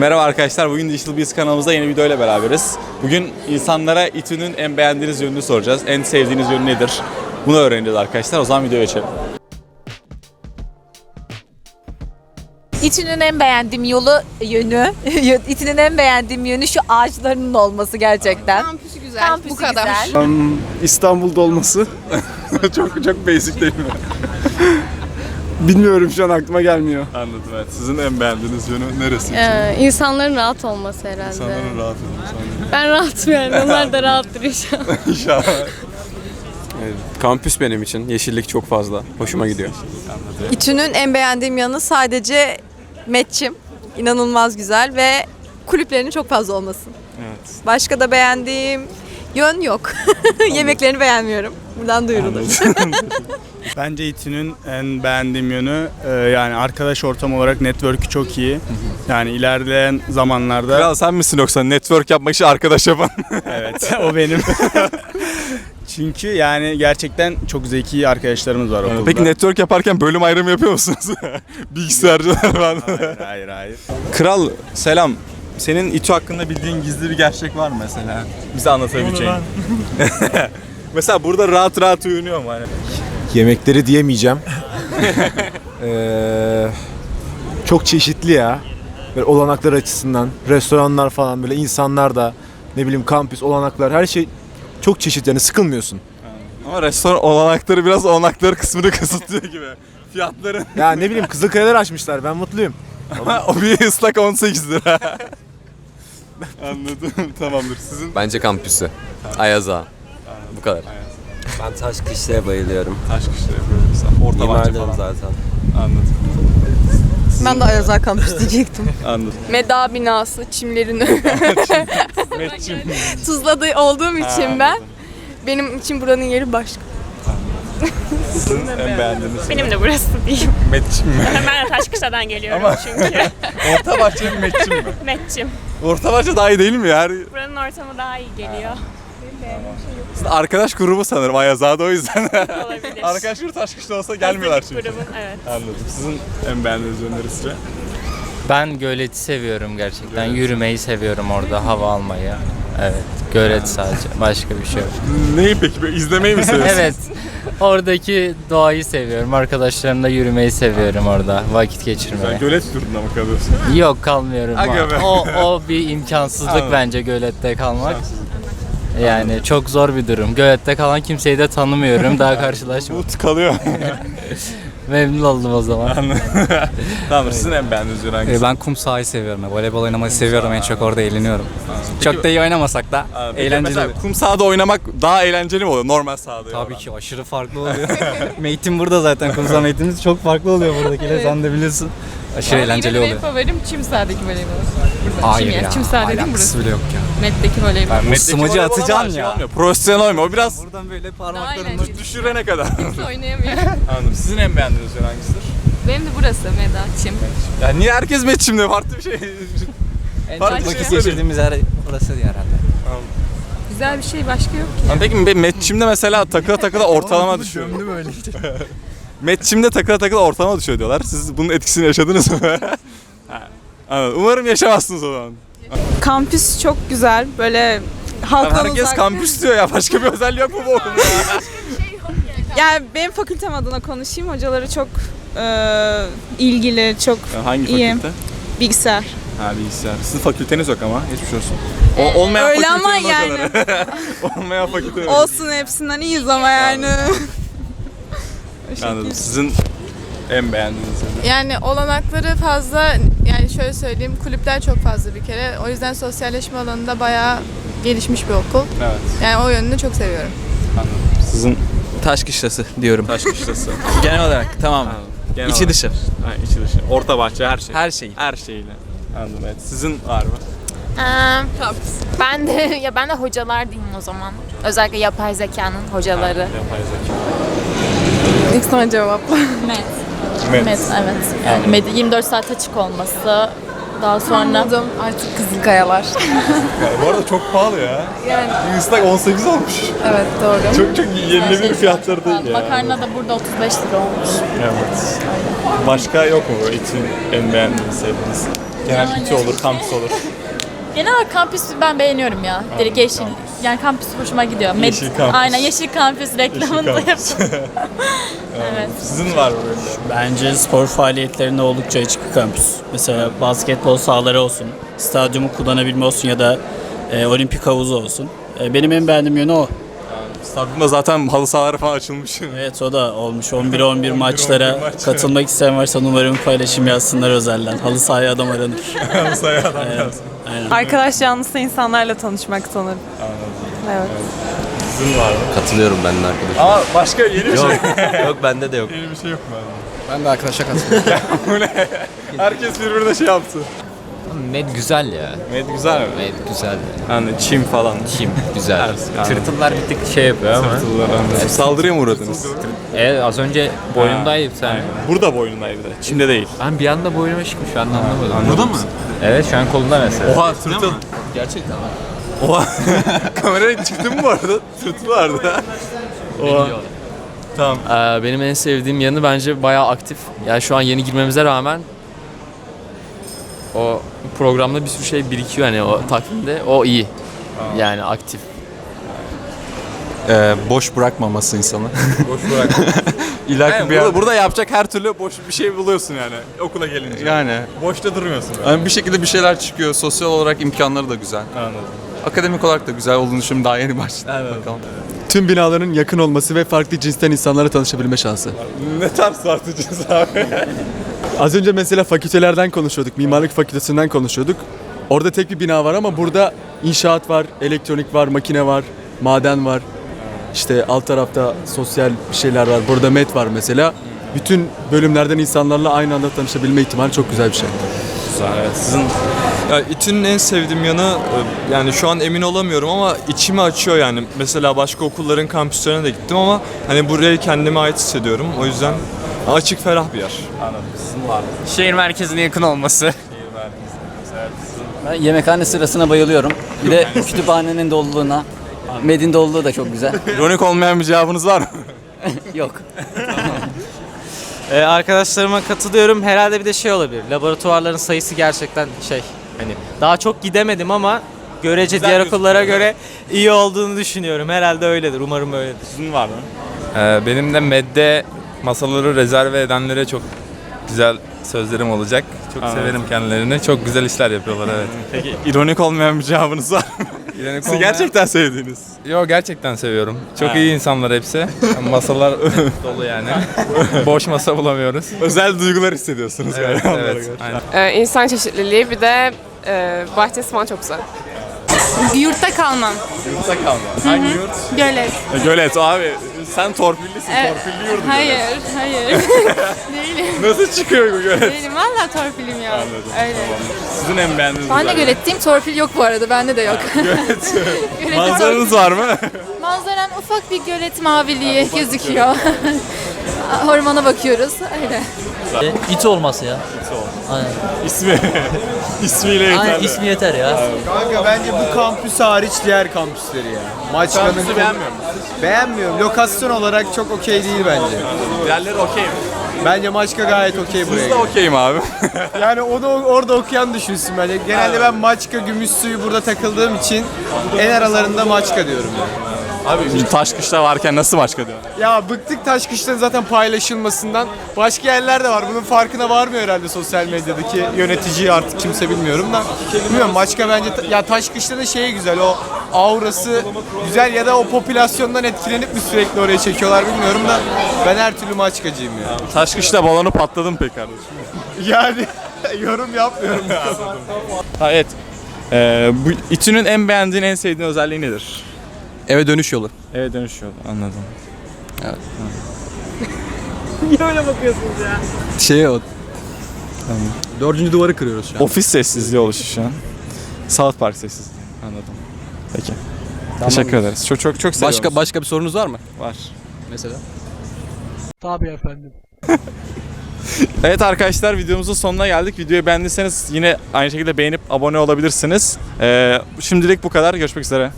Merhaba arkadaşlar. Bugün Digital Biz kanalımızda yeni video ile beraberiz. Bugün insanlara İTÜ'nün en beğendiğiniz yönünü soracağız. En sevdiğiniz yönü nedir? Bunu öğreneceğiz arkadaşlar. O zaman videoya geçelim. İTÜ'nün en beğendiğim yolu yönü, İTÜ'nün en beğendiğim yönü şu ağaçlarının olması gerçekten. Kampüsü güzel. Kampüsü bu kadar. güzel. İstanbul'da olması. çok çok basic değil mi? Bilmiyorum şu an aklıma gelmiyor. Anladım evet. Sizin en beğendiğiniz yönü neresi? Ee, insanların rahat olması herhalde. İnsanların rahat olması. Ben rahatım yani. Onlar da rahattır inşallah. İnşallah. Kampüs benim için. Yeşillik çok fazla. Hoşuma gidiyor. İTÜ'nün en beğendiğim yanı sadece Metçim. İnanılmaz güzel ve kulüplerinin çok fazla olması. Evet. Başka da beğendiğim yön yok. Yemeklerini beğenmiyorum. Buradan duyurulur. Bence İTÜ'nün en beğendiğim yönü e, yani arkadaş ortam olarak network'ü çok iyi. Yani ilerleyen zamanlarda Kral sen misin yoksa network yapmak için arkadaş yapan? evet o benim. Çünkü yani gerçekten çok zeki arkadaşlarımız var okulda. Peki network yaparken bölüm ayrımı yapıyor musunuz? Bilgisayarcılar falan. Hayır hayır hayır. Kral selam. Senin İTÜ hakkında bildiğin gizli bir gerçek var mı mesela? Bize anlatabileceğin. mesela burada rahat rahat uyunuyor mu hani? Yemekleri diyemeyeceğim. Ee, çok çeşitli ya. Böyle olanaklar açısından. Restoranlar falan böyle insanlar da ne bileyim kampüs olanaklar her şey çok çeşitli yani sıkılmıyorsun. Ama restoran olanakları biraz olanakları kısmını kısıtlıyor gibi. Fiyatları. Ya ne bileyim Kızılkayalar açmışlar ben mutluyum. o bir ıslak 18 lira. Anladım. Tamamdır. Sizin Bence kampüsü. Ayaz Ağa. Bu kadar. Ben taş kışlaya bayılıyorum. taş kışla yapıyoruz. Orta bahçe falan. zaten. Anladım. ben de Ayazar Kampüs diyecektim. Anladım. Meda binası çimlerini Metçim. tuzladığı olduğum için Ha, ben benim için buranın yeri başka. Sizin en beğendiğiniz Benim de burası değil. Metçim mi? Ben de Taşkışla'dan geliyorum Ama- çünkü. Orta bahçe mi Metçim mi? Metçim. Orta bahçe daha iyi değil mi ya? Buranın ortamı daha iyi geliyor. Sizin arkadaş grubu sanırım Ayazağa'da o yüzden. Olabilir. arkadaş grubu taş kışla olsa gelmiyorlar çünkü. grubun, evet. Anladım. Sizin en beğendiğiniz yönleri sizce? Ben göleti seviyorum gerçekten. Yürümeyi seviyorum orada, hava almayı. Evet, gölet sadece. Başka bir şey yok. Neyi peki? Böyle izlemeyi mi seviyorsunuz? evet. Oradaki doğayı seviyorum. Arkadaşlarımla yürümeyi seviyorum orada. Vakit Sen geçirmeyi. gölet turunda mı kalıyorsun? Yok kalmıyorum. Aga be. O, o bir imkansızlık Anladım. bence gölette kalmak. Yani çok zor bir durum. Gölette kalan kimseyi de tanımıyorum. Daha karşılaşmadım. Umut kalıyor. Memnun oldum o zaman. Tamam sizin en beğendiğiniz yön hangisi? Ee, Ben kum sahayı seviyorum. Voleybol oynamayı seviyorum. En çok orada eğleniyorum. Çok da iyi oynamasak da Aa, peki eğlenceli. Mesela kum sahada oynamak daha eğlenceli mi oluyor normal sahada? Tabii ki aşırı farklı oluyor. Meytim burada zaten. Kum saha meytimiz çok farklı oluyor buradakiyle. Sen de biliyorsun. Aşırı eğlenceli oluyor. favorim çim sahadaki voleybol. Hayır ya. Çim saha dediğim Alakası bile yok ya. Metteki Smacı voleybol ama atacaksın şey ya. olmuyor, Profesyonel oynuyor. O biraz Buradan böyle eğlenceli. düşürene kadar. oynayamıyor. Anladım. Sizin en beğendiğiniz yön hangisidir? Benim de burası Meda çim. Ya niye herkes metçimde farklı bir şey? En Farklı çok bir şey vakit söyleyeyim. geçirdiğimiz yer burası herhalde. Güzel bir şey başka yok ki. Lan Peki ben metçimde mesela takıla takıla ortalama düşüyor. böyle işte. Metçimde takıla takıla ortalama düşüyor diyorlar. Siz bunun etkisini yaşadınız mı? Anladım. Umarım yaşamazsınız o zaman. Kampüs çok güzel. Böyle Lan halktan herkes uzak. kampüs diyor ya. Başka bir özelliği yok mu bu okulun? Yani benim fakültem adına konuşayım. Hocaları çok e, ilgili, çok Hangi İyi. fakülte? bilgisayar. Ha bilgisayar. Sizin fakülteniz yok ama. Geçmiş olsun. O, olmayan Öyle ama fakültenin yani. hocaları. olmayan fakülte. Olsun hepsinden iyiyiz ama yani. Anladım. Sizin en beğendiğiniz yönü? Yani olanakları fazla yani şöyle söyleyeyim kulüpler çok fazla bir kere. O yüzden sosyalleşme alanında bayağı gelişmiş bir okul. Evet. Yani o yönünü çok seviyorum. Anladım. Sizin Taş kışlası diyorum. taş kışlası. Genel olarak tamam. Anladım. Genel İçi olarak. dışı. Ha, içi dışı. Orta bahçe her şey. Her şey. Her şeyle. Anladım evet. Sizin var mı? Ee, ben de ya ben de hocalar diyeyim o zaman. Özellikle yapay zekanın hocaları. Yapay zeka. İlk sana cevap. Met. Met. Met evet. Yani med 24 saat açık olması. Daha sonra Anladım artık Kızılkayalar. Yani bu arada çok pahalı ya. Yani Bir ıslak 18 olmuş. evet doğru. Çok çok yenilebilir fiyatları değil ya. makarna da burada 35 lira olmuş. Evet. Başka yok mu böyle için en beğendiğiniz, sevdiğiniz? Genel İTÜ olur, kampüs olur. Genel olarak kampüsü ben beğeniyorum ya. Direkt yeşil. Yani kampüs hoşuma gidiyor. Med- Yeşil kampüs. Aynen yeşil kampüs reklamını da kampüs. yapın. evet. Sizin var mı böyle? Bence spor faaliyetlerinde oldukça açık bir kampüs. Mesela basketbol sahaları olsun, stadyumu kullanabilme olsun ya da e, olimpik havuzu olsun. E, benim en beğendiğim yönü o. Stadyumda zaten halı sahaları falan açılmış. Evet o da olmuş. 11-11 maçlara maç. katılmak isteyen varsa numaramı paylaşım yazsınlar özelden. Halı sahaya adam aranır. halı sahaya adam Evet, gelsin. aynen. Arkadaş yanlısı insanlarla tanışmak sanırım. Evet. Sizin var mı? Katılıyorum ben de arkadaşım. Ama başka yeni bir şey. Yok bende de yok. Yeni bir şey yok mu? Ben de arkadaşa katılıyorum. Bu ne? Herkes birbirine şey yaptı. Med güzel ya. Med güzel mi? Med güzel. Yani çim falan. Kim güzel. Tırtıllar bir tık şey yapıyor ama. Saldırıya mı uğradınız? Evet az önce boynundaydı bir tane. Burada boynundaydı bir de. Çimde değil. Ben bir anda boynuma çıkmış şu an anlamadım. Burada mı? Evet şu an kolunda mesela. Oha tırtıl. Gerçekten mi? Oha. Kameraya çıktı mı bu arada? Tırtıl vardı. Oha. Tamam. Ee, benim en sevdiğim yanı bence bayağı aktif. Yani şu an yeni girmemize rağmen o programda bir sürü şey birikiyor hani o takvimde. O iyi. Yani aktif. Ee, boş bırakmaması insanı. Boş bırak. İlla Yani burada, burada yapacak her türlü boş bir şey buluyorsun yani okula gelince. Yani Boşta durmuyorsun. yani bir şekilde bir şeyler çıkıyor. Sosyal olarak imkanları da güzel. Anladım. Akademik olarak da güzel olduğunu düşünüyorum. Daha yeni başladı. Evet. Bakalım. Tüm binaların yakın olması ve farklı cinsten insanlarla tanışabilme şansı. Ne tarz tartışacağız abi? Az önce mesela fakültelerden konuşuyorduk, mimarlık fakültesinden konuşuyorduk. Orada tek bir bina var ama burada inşaat var, elektronik var, makine var, maden var. İşte alt tarafta sosyal bir şeyler var. Burada met var mesela. Bütün bölümlerden insanlarla aynı anda tanışabilme ihtimali çok güzel bir şey. Güzel evet. Sizin Ya İTÜ'nün en sevdiğim yanı e, yani şu an emin olamıyorum ama içimi açıyor yani. Mesela başka okulların kampüslerine de gittim ama hani buraya kendime ait hissediyorum. O yüzden açık ferah bir yer. anladım. Sizin var mı? Şehir merkezine yakın olması. Ben yemekhane sırasına bayılıyorum. Bir de kütüphanenin doluluğuna. Medin doluluğu da çok güzel. İronik olmayan bir cevabınız var mı? Yok. Ee, arkadaşlarıma katılıyorum. Herhalde bir de şey olabilir. Laboratuvarların sayısı gerçekten şey hani daha çok gidemedim ama görece Güzel diğer gözüküyor. okullara göre iyi olduğunu düşünüyorum. Herhalde öyledir. Umarım öyledir. Sizin var mı? Ee, benim de medde masaları rezerve edenlere çok güzel sözlerim olacak. Çok Anladım. severim kendilerini. Çok güzel işler yapıyorlar evet. Peki ironik olmayan bir cevabınız var mı? İronik Sizi olmayan- gerçekten sevdiğiniz. Yo gerçekten seviyorum. Çok Ha. iyi insanlar hepsi. Masalar dolu yani. Boş masa bulamıyoruz. Özel duygular hissediyorsunuz Evet, galiba onlara evet. karşı. Aynen. insan çeşitliliği bir de bahçesi falan çok güzel. Yurtta kalmam. Yurtta kalma. Hangi yurt? Gölet. E, Gölet abi. Sen torpillisin. Torpilli yurdu. Hayır, hayır. Değilim. Nasıl çıkıyor bu gölet? Değilim. Valla torpilim ya. Anladım. Öyle. Sizin en beğendiğiniz Ben de güzel göletteyim. Torpil yok bu arada. Bende de yok. Gölet. Manzaranız var mı? Manzaran ufak bir gölet maviliği gözüküyor. Hormona bakıyoruz. Öyle. İT olması ya. İsmi. İsmiyle yeterli. ismi yeter ya. Kanka bence bu kampüs hariç diğer kampüsleri ya. Maçkanın Kampüsü beğenmiyor musun? Beğenmiyorum. Lokasyon olarak çok okey değil bence. Diğerleri okey mi? Bence Maçka gayet okey buraya. Siz de okeyim abi. Yani onu orada okuyan düşünsün bence. Genelde ben Maçka, Gümüşsuyu burada takıldığım için en aralarında Maçka diyorum yani. Abi taş kışla varken nasıl başka diyor? Ya bıktık taş kışların zaten paylaşılmasından. Başka yerler de var. Bunun farkına varmıyor herhalde sosyal medyadaki yönetici artık kimse bilmiyorum da. Bilmiyorum Maçka bence ya taş kışların şeyi güzel. O aurası güzel ya da o popülasyondan etkilenip mi sürekli oraya çekiyorlar bilmiyorum da ben her türlü Maçkacıyım ya. Taş kışla balonu patladım pek kardeşim. Yani yorum yapmıyorum. Ha evet. Ee, bu İTÜ'nün en beğendiğin, en sevdiğin özelliği nedir? Eve dönüş yolu. Evet dönüşüyor. Anladım. Şey o. Dördüncü duvarı kırıyoruz şu an. Ofis sessizliği oluşu şu an. South Park sessizliği. Anladım. Peki. Teşekkür ederiz. Çok çok çok seviyoruz. Başka başka bir sorunuz var mı? var. Mesela. Evet arkadaşlar videomuzun sonuna geldik. Videoyu beğendiyseniz yine aynı şekilde beğenip abone olabilirsiniz. Ee, şimdilik bu kadar. Görüşmek üzere.